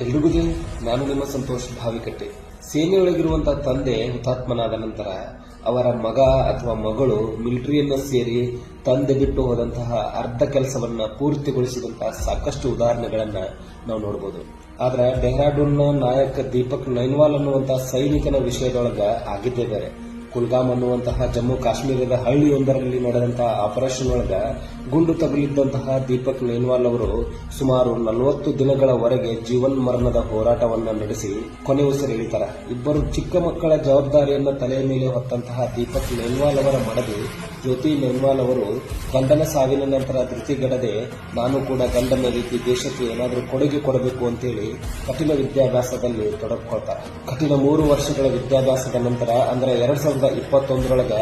ಎಲ್ರಿಗೂ ನಾನು ನಿಮ್ಮ ಸಂತೋಷ ಭಾವಿಕಟ್ಟೆ. ಸೇನೆಯೊಳಗಿರುವಂತಹ ತಂದೆ ಹುತಾತ್ಮನಾದ ನಂತರ ಅವರ ಮಗ ಅಥವಾ ಮಗಳು ಮಿಲಿಟರಿಯನ್ನು ಸೇರಿ ತಂದೆ ಬಿಟ್ಟು ಹೋದಂತಹ ಅರ್ಧ ಕೆಲಸವನ್ನ ಪೂರ್ತಿಗೊಳಿಸಿದಂತಹ ಸಾಕಷ್ಟು ಉದಾಹರಣೆಗಳನ್ನ ನಾವು ನೋಡಬಹುದು ಆದ್ರೆ ಡೆಹ್ರಾಡೂನ್ನ ನಾಯಕ ದೀಪಕ್ ನೈನ್ವಾಲ್ ಅನ್ನುವಂತಹ ಸೈನಿಕನ ವಿಷಯದೊಳಗ ಆಗಿದ್ದೇ ಬೇರೆ. ಕುಲ್ಗಾಮ್ ಅನ್ನುವಂತಹ ಜಮ್ಮು ಕಾಶ್ಮೀರದ ಹಳ್ಳಿಯೊಂದರಲ್ಲಿ ನಡೆದಂತಹ ಆಪರೇಷನ್ ಒಳಗ ಗುಂಡು ತಗುಲಿದ್ದಂತಹ ದೀಪಕ್ ನೇನ್ವಾಲ್ ಅವರು ಸುಮಾರು ನಲವತ್ತು ದಿನಗಳವರೆಗೆ ಜೀವನ್ ಮರಣದ ಹೋರಾಟವನ್ನ ನಡೆಸಿ ಕೊನೆ ಉಸಿರೆಳಿತಾರೆ ಇಬ್ಬರು ಚಿಕ್ಕ ಮಕ್ಕಳ ಜವಾಬ್ದಾರಿಯನ್ನು ತಲೆಯ ಮೇಲೆ ಹೊತ್ತಂತಹ ದೀಪಕ್ ನೇನ್ವಾಲ್ ಅವರ ಮಡದಿ ಜ್ಯೋತಿ ನೇನ್ವಾಲ್ ಅವರು ಗಂಡನ ಸಾವಿನ ನಂತರ ಧೃತಿಗೆಡದೆ, ನಾನು ಕೂಡ ಗಂಡನ ರೀತಿ ದೇಶಕ್ಕೆ ಏನಾದರೂ ಕೊಡುಗೆ ಕೊಡಬೇಕು ಅಂತೇಳಿ ಕಠಿಣ ವಿದ್ಯಾಭ್ಯಾಸದಲ್ಲಿ ತೊಡಗಿಕೊಳ್ತಾರೆ. ಕಠಿಣ ಮೂರು ವರ್ಷಗಳ ವಿದ್ಯಾಭ್ಯಾಸದ ನಂತರ, ಅಂದರೆ ಎರಡ್ ಸಾವಿರದ ಇಪ್ಪತ್ತೊಂದರೊಳಗ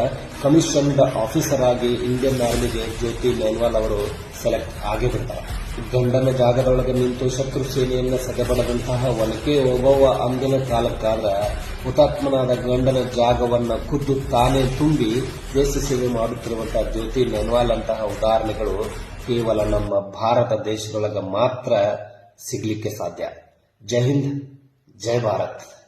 ಕಮಿಷನ್ಡ್ ಆಫೀಸರ್ ಆಗಿ ಇಂಡಿಯನ್ ಆರ್ಮಿಗೆ ಜ್ಯೋತಿ ಲೋನ್ವಾಲ್ ಅವರು ಸೆಲೆಕ್ಟ್ ಆಗೇ ಬಿಡ್ತಾರೆ ಗಂಡನ ಜಾಗದೊಳಗೆ ನಿಂತು ಶತ್ರು ಸೇನೆಯನ್ನು ಸದೆಬಡದಂತಹ ಒನಕೆ ಒಬ್ಬವ ಅಂದಿನ ಕಾಲಕ್ಕಾದ ಹುತಾತ್ಮನಾದ ಗಂಡನ ಜಾಗವನ್ನ ಖುದ್ದು ತಾನೇ ತುಂಬಿ ದೇಶ ಸೇವೆ ಮಾಡುತ್ತಿರುವಂತಹ ಜ್ಯೋತಿ ನೆನ್ವಾಲ್ ಅಂತಹ ಉದಾಹರಣೆಗಳು ಕೇವಲ ನಮ್ಮ ಭಾರತ ದೇಶದೊಳಗೆ ಮಾತ್ರ ಸಿಗಲಿಕ್ಕೆ ಸಾಧ್ಯ. ಜೈ ಹಿಂದ್, ಜೈ ಭಾರತ್.